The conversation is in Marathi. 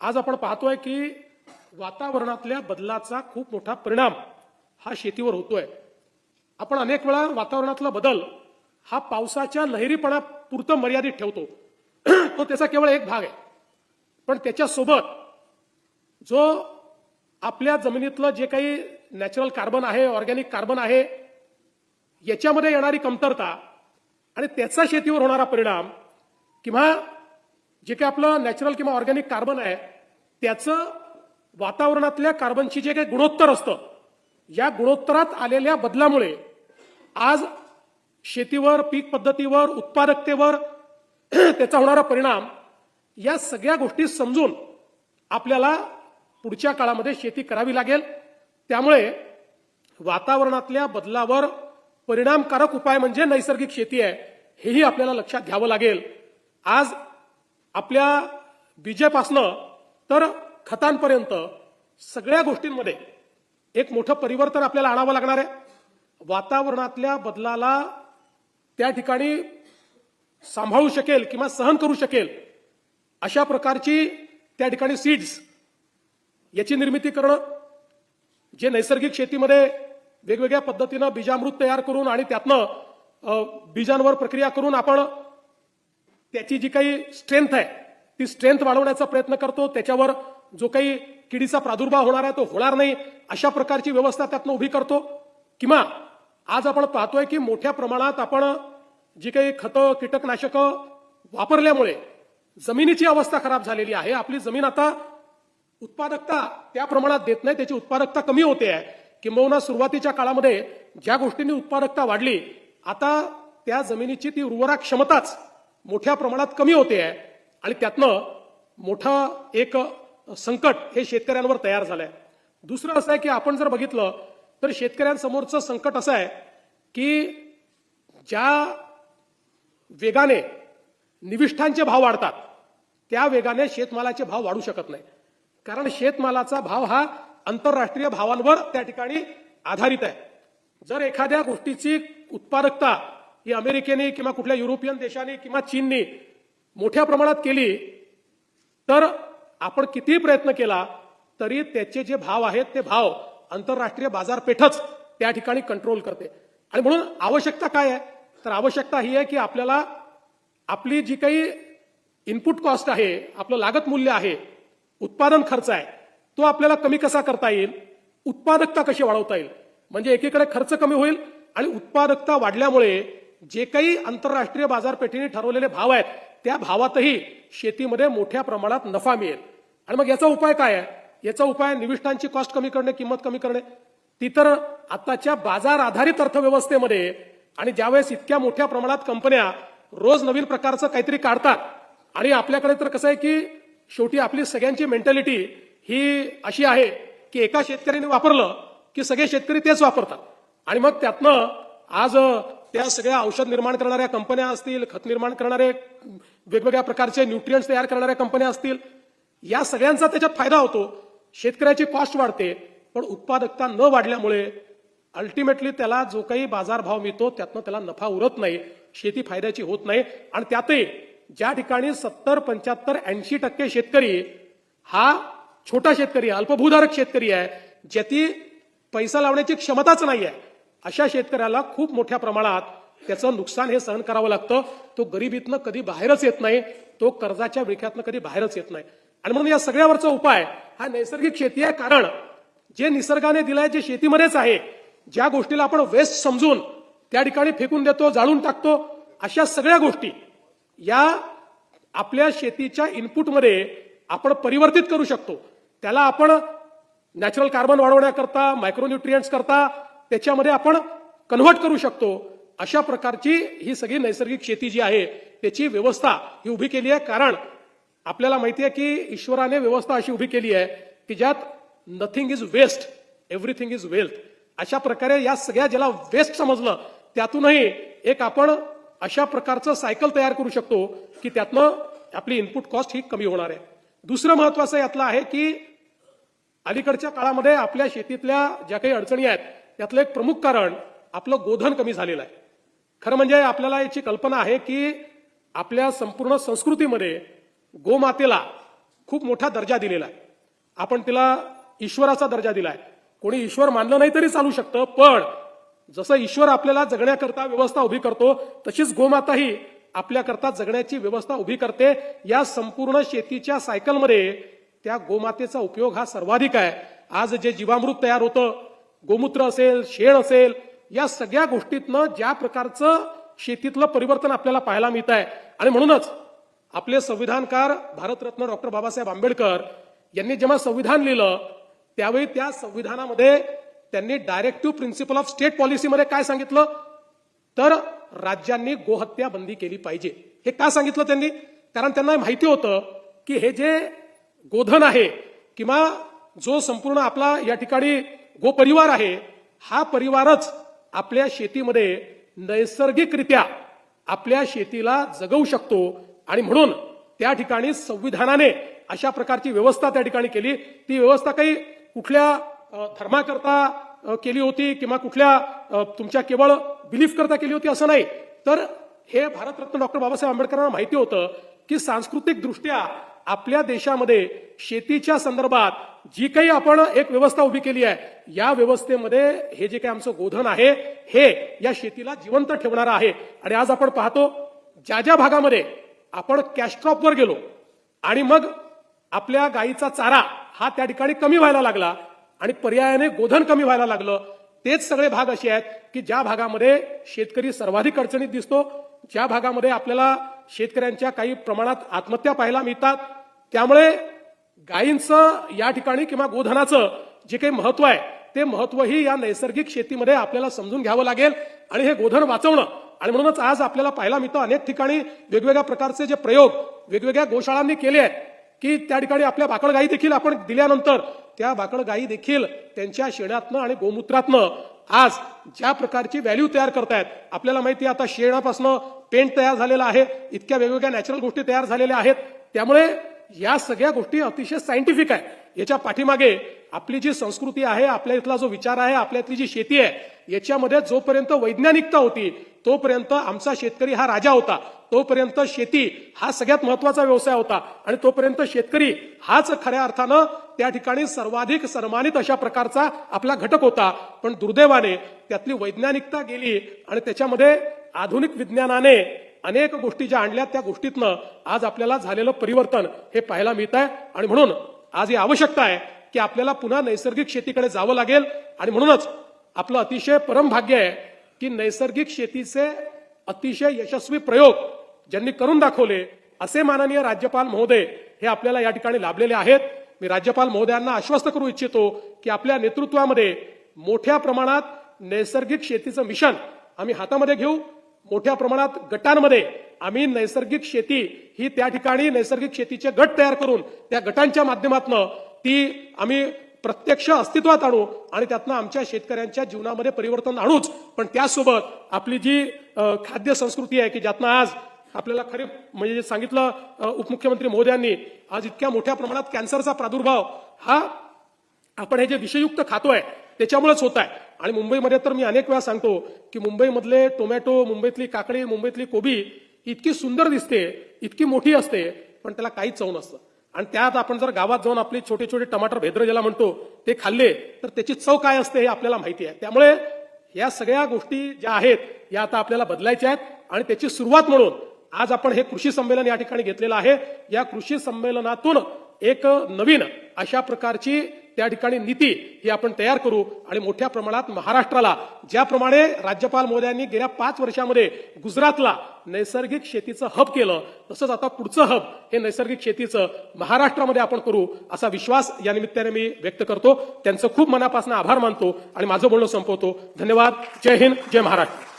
आज आपण पाहतोय की वातावरणातल्या बदलाचा खूप मोठा परिणाम हा शेतीवर होतोय. आपण अनेक वेळा वातावरणातला बदल हा पावसाच्या लहरीपणा पुरतं मर्यादित ठेवतो. तो त्याचा केवळ एक भाग आहे. पण त्याच्यासोबत जो आपल्या जमिनीतलं जे काही नॅचरल कार्बन आहे ऑर्गॅनिक कार्बन आहे याच्यामध्ये येणारी कमतरता आणि त्याचा शेतीवर होणारा परिणाम किंवा जे काही आपलं नॅचरल किंवा ऑर्गॅनिक कार्बन आहे त्याचं वातावरणातल्या कार्बनची जे काही गुणोत्तर असतं या गुणोत्तरात आलेल्या बदलामुळे आज शेतीवर पीक पद्धतीवर उत्पादकतेवर त्याचा होणारा परिणाम या सगळ्या गोष्टी समजून आपल्याला पुढच्या काळामध्ये शेती करावी लागेल. त्यामुळे वातावरणातल्या बदलावर परिणामकारक उपाय म्हणजे नैसर्गिक शेती आहे हेही आपल्याला लक्षात घ्यावं लागेल. आज आपल्या बीजेपासनं तर खतांपर्यंत सगळ्या गोष्टींमध्ये एक मोठं परिवर्तन आपल्याला आणावं लागणार आहे. वातावरणातल्या बदलाला त्या ठिकाणी सांभाळू शकेल किंवा सहन करू शकेल अशा प्रकारची त्या ठिकाणी सीड्स याची निर्मिती करणं जे नैसर्गिक शेतीमध्ये वेगवेगळ्या पद्धतीनं बीजामृत तयार करून आणि त्यातनं बीजांवर प्रक्रिया करून आपण त्याची जी काही स्ट्रेंथ आहे ती स्ट्रेंथ वाढवण्याचा प्रयत्न करतो. त्याच्यावर जो काही किडीचा प्रादुर्भाव होणार आहे तो होणार नाही अशा प्रकारची व्यवस्था त्यातनं उभी करतो. किंवा आज आपण पाहतोय की मोठ्या प्रमाणात आपण जी काही खतं कीटकनाशकं वापरल्यामुळे जमिनीची अवस्था खराब झालेली आहे. आपली जमीन आता उत्पादकता त्या प्रमाणात देत नाही त्याची उत्पादकता कमी होते आहे. किंबहुना सुरुवातीच्या काळामध्ये ज्या गोष्टींनी उत्पादकता वाढली आता त्या जमिनीची ती उर्वरा क्षमताच मोठ्या प्रमाणात कमी होते आहे. आणि त्यातनं मोठं एक संकट हे शेतकऱ्यांवर तयार झालंय. दुसरं असं आहे की आपण जर बघितलं तर शेतकऱ्यांसमोरचं संकट असं आहे की ज्या वेगाने निविष्ठांचे भाव वाढतात त्या वेगाने शेतमालाचे भाव वाढू शकत नाही. कारण शेतमालाचा भाव हा आंतरराष्ट्रीय भावांवर त्या ठिकाणी आधारित आहे. जर एखाद्या गोष्टीची उत्पादकता ही अमेरिकेने किंवा कुठल्या युरोपियन देशांनी किंवा चीनने मोठ्या प्रमाणात केली तर आपण कितीही प्रयत्न केला तरी त्याचे जे भाव आहेत ते भाव आंतरराष्ट्रीय बाजारपेठच त्या ठिकाणी कंट्रोल करते. आणि म्हणून आवश्यकता काय आहे? तर आवश्यकता ही आहे की आपल्याला आपली जी काही इनपुट कॉस्ट आहे आपलं लागत मूल्य आहे उत्पादन खर्च आहे तो आपल्याला कमी कसा करता येईल? उत्पादकता कशी वाढवता येईल? म्हणजे एकीकडे खर्च कमी होईल आणि उत्पादकता वाढल्यामुळे जे काही आंतरराष्ट्रीय बाजारपेठेने ठरवलेले भाव आहेत त्या भावातही शेतीमध्ये मोठ्या प्रमाणात नफा मिळेल. आणि मग याचा उपाय काय आहे? याचा उपाय निविष्ठांची कॉस्ट कमी करणे किंमत कमी करणे. ती तर आताच्या बाजार आधारित अर्थव्यवस्थेमध्ये आणि ज्यावेळेस इतक्या मोठ्या प्रमाणात कंपन्या रोज नवीन प्रकारचं काहीतरी काढतात आणि आपल्याकडे तर कसं आहे की शेवटी आपली सगळ्यांची मेंटॅलिटी ही अशी आहे की एका शेतकऱ्याने वापरलं की सगळे शेतकरी तेच वापरतात. आणि मग त्यातनं आज त्या सगळ्या औषध निर्माण करणाऱ्या कंपन्या असतील खत निर्माण करणारे वेगवेगळ्या प्रकारचे न्यूट्रियंट्स तयार करणाऱ्या कंपन्या असतील या सगळ्यांचा त्याच्यात फायदा होतो. शेतकऱ्याची कॉस्ट वाढते पण उत्पादकता न वाढल्यामुळे अल्टिमेटली त्याला जो काही बाजारभाव मिळतो त्यातनं त्याला नफा उरत नाही शेती फायद्याची होत नाही. आणि त्यातही ज्या ठिकाणी सत्तर पंच्याहत्तर ऐंशी टक्के शेतकरी हा छोटा शेतकरी आहे, अल्पभूधारक शेतकरी आहे ज्याची पैसा लावण्याची क्षमताच नाही आहे अशा शेतकऱ्याला खूप मोठ्या प्रमाणात त्याचं नुकसान हे सहन करावं लागतं. तो गरिबीतनं कधी बाहेरच येत नाही तो कर्जाच्या विख्यातनं कधी बाहेरच येत नाही. आणि म्हणून या सगळ्यावरचा उपाय हा नैसर्गिक शेती आहे. कारण जे निसर्गाने दिलंय जे शेतीमध्येच आहे ज्या गोष्टीला आपण वेस्ट समजून त्या ठिकाणी फेकून देतो जाळून टाकतो अशा सगळ्या गोष्टी या आपल्या शेतीच्या इनपुटमध्ये आपण परिवर्तित करू शकतो. त्याला आपण नॅचरल कार्बन वाढवण्याकरता मायक्रोन्युट्रियंट्स करता त्याच्यामध्ये आपण कन्व्हर्ट करू शकतो. अशा प्रकारची ही सगळी नैसर्गिक शेती जी आहे त्याची व्यवस्था ही उभी केली आहे. कारण आपल्याला माहिती आहे की ईश्वराने व्यवस्था अशी उभी केली आहे की ज्यात nothing is waste everything is wealth अशा प्रकारे या सगळ्या ज्याला वेस्ट समजलं त्यातूनही एक आपण अशा प्रकारचं सायकल तयार करू शकतो की त्यातनं आपली इनपुट कॉस्ट ही कमी होणार आहे. दुसरं महत्वाचं यातलं आहे की अलीकडच्या काळामध्ये आपल्या शेतीतल्या ज्या काही अडचणी आहेत त्यातलं एक प्रमुख कारण आपलं गोधन कमी झालेलं आहे. खरं म्हणजे आपल्याला याची कल्पना आहे की आपल्या संपूर्ण संस्कृतीमध्ये गोमातेला खूप मोठा दर्जा दिलेला आहे. आपण तिला ईश्वराचा दर्जा दिलाय. कोणी ईश्वर मानलं नाही तरी चालू शकतं पण जसं ईश्वर आपल्याला जगण्याकरता व्यवस्था उभी करतो तशीच गोमाताही आपल्याकरता जगण्याची व्यवस्था उभी करते. या संपूर्ण शेतीच्या सायकलमध्ये त्या गोमातेचा उपयोग हा सर्वाधिक आहे. आज जे जीवामृत तयार होतं गोमूत्र असेल शेण असेल या सगळ्या गोष्टीतनं ज्या प्रकारचं शेतीतलं परिवर्तन आपल्याला पाहायला मिळत आहे आणि म्हणूनच आपले संविधानकार भारतरत्न डॉक्टर बाबासाहेब आंबेडकर यांनी जेव्हा संविधान लिहिलं त्यावेळी त्या संविधानामध्ये त्यांनी डायरेक्टिव्ह प्रिन्सिपल ऑफ स्टेट पॉलिसीमध्ये काय सांगितलं? तर राज्यांनी गोहत्या बंदी केली पाहिजे. हे का सांगितलं त्यांनी? कारण त्यांना माहिती होतं की हे जे गोधन आहे किंवा जो संपूर्ण आपला या ठिकाणी गोपरिवार आहे हा परिवारच आपल्या शेतीमध्ये नैसर्गिकरित्या आपल्या शेतीला जगवू शकतो आणि म्हणून त्या ठिकाणी संविधानाने अशा प्रकारची व्यवस्था त्या ठिकाणी केली. ती व्यवस्था काही कुठल्या धर्माकरता केली होती किंवा कुठल्या तुमच्या केवळ बिलीफ करता केली होती असं नाही. तर हे भारतरत्न डॉक्टर बाबासाहेब आंबेडकरांना माहिती होतं की सांस्कृतिक दृष्ट्या आपल्या देशामध्ये शेतीच्या संदर्भात जी काही आपण एक व्यवस्था उभी केली आहे या व्यवस्थेमध्ये हे जे काही आमचं गोधन आहे हे या शेतीला जिवंत ठेवणारं आहे. आणि आज आपण पाहतो ज्या ज्या भागामध्ये आपण कॅशक्रॉपवर गेलो आणि मग आपल्या गायीचा चारा हा त्या ठिकाणी कमी व्हायला लागला आणि पर्यायाने गोधन कमी व्हायला लागलं तेच सगळे भाग असे आहेत की ज्या भागामध्ये शेतकरी सर्वाधिक अडचणीत दिसतो ज्या भागामध्ये आपल्याला शेतकऱ्यांच्या काही प्रमाणात आत्महत्या पाहायला मिळतात. त्यामुळे गायींचं या ठिकाणी किंवा गोधनाचं जे काही महत्त्व आहे ते महत्वही या नैसर्गिक शेतीमध्ये आपल्याला समजून घ्यावं लागेल आणि हे गोधन वाचवणं. आणि म्हणूनच आज आपल्याला पाहायला मिळतं अनेक ठिकाणी वेगवेगळ्या प्रकारचे जे प्रयोग वेगवेगळ्या गोशाळांनी केले आहेत की त्या ठिकाणी आपल्या बाकड गायी देखील आपण दिल्यानंतर त्या बाकड गायी देखील त्यांच्या शेणातनं आणि गोमूत्रातनं आज ज्या प्रकारची व्हॅल्यू तयार करतायत आपल्याला माहिती आहे आता शेणापासनं पेंट तयार झालेला आहे इतक्या वेगवेगळ्या नॅचरल गोष्टी तयार झालेल्या आहेत. त्यामुळे या सगळ्या गोष्टी अतिशय सायंटिफिक आहे याच्या पाठीमागे आपली जी संस्कृती आहे आपल्या इथला जो विचार आहे आपल्यातली जी शेती आहे याच्यामध्ये जोपर्यंत वैज्ञानिकता होती तोपर्यंत आमचा शेतकरी हा राजा होता. तोपर्यंत शेती हा सगळ्यात महत्त्वाचा व्यवसाय होता आणि तोपर्यंत शेतकरी हाच खऱ्या अर्थानं त्या ठिकाणी सर्वाधिक सन्मानित अशा प्रकारचा आपला घटक होता. पण दुर्दैवाने त्यातली वैज्ञानिकता गेली आणि त्याच्यामध्ये आधुनिक विज्ञानाने अनेक गोष्टी ज्या आणल्या त्या गोष्टीतनं आज आपल्याला झालेलं परिवर्तन हे पाहायला मिळत आहे आणि म्हणून आज ही आवश्यकता आहे की आपल्याला पुन्हा नैसर्गिक शेतीकडे जावं लागेल. आणि म्हणूनच आपलं अतिशय परमभाग्य आहे की नैसर्गिक शेतीचे अतिशय यशस्वी प्रयोग ज्यांनी करून दाखवले असे माननीय राज्यपाल महोदय हे आपल्याला या ठिकाणी लाभलेले आहेत. मी राज्यपाल महोदयांना आश्वस्त करू इच्छितो की आपल्या नेतृत्वामध्ये मोठ्या प्रमाणात नैसर्गिक शेतीचं मिशन आम्ही हातामध्ये घेऊ मोठ्या प्रमाणात गटांमध्ये आम्ही नैसर्गिक शेती ही त्या ठिकाणी नैसर्गिक शेतीचे गट तयार करून त्या गटांच्या माध्यमातून ती आम्ही प्रत्यक्ष अस्तित्वात आणू आणि त्यातनं आमच्या शेतकऱ्यांच्या जीवनामध्ये परिवर्तन आणूच. पण त्यासोबत आपली जी खाद्य संस्कृती आहे की ज्यातनं आज आपल्याला खरे म्हणजे जे सांगितलं उपमुख्यमंत्री मोदयांनी आज इतक्या मोठ्या प्रमाणात कॅन्सरचा प्रादुर्भाव हा आपण हे जे विषयुक्त खातोय त्याच्यामुळेच होत आहे. आणि मुंबईमध्ये तर मी अनेक वेळा सांगतो की मुंबईमधले टोमॅटो मुंबईतली काकडी मुंबईतली कोबी इतकी सुंदर दिसते इतकी मोठी असते पण त्याला काहीच चव नसतं. आणि त्यात आपण जर गावात जाऊन आपले छोटे छोटे टमाटर भेद्र ज्याला म्हणतो ते खाल्ले तर त्याची चव काय असते हे आपल्याला माहिती आहे. त्यामुळे या सगळ्या गोष्टी ज्या आहेत या आता आपल्याला बदलायच्या आहेत. आणि त्याची सुरुवात म्हणून आज आपण हे कृषी संमेलन या ठिकाणी घेतलेलं आहे. या कृषी संमेलनातून एक नवीन अशा प्रकारची त्या ठिकाणी नीती ही आपण तयार करू आणि मोठ्या प्रमाणात महाराष्ट्राला ज्याप्रमाणे राज्यपाल महोदयांनी गेल्या पाच वर्षामध्ये गुजरातला नैसर्गिक शेतीचं हब केलं तसंच आता पुढचं हब हे नैसर्गिक शेतीचं महाराष्ट्रामध्ये आपण करू असा विश्वास या निमित्ताने मी व्यक्त करतो. त्यांचं खूप मनापासून आभार मानतो आणि माझं बोलणं संपवतो. धन्यवाद. जय हिंद. जय महाराष्ट्र.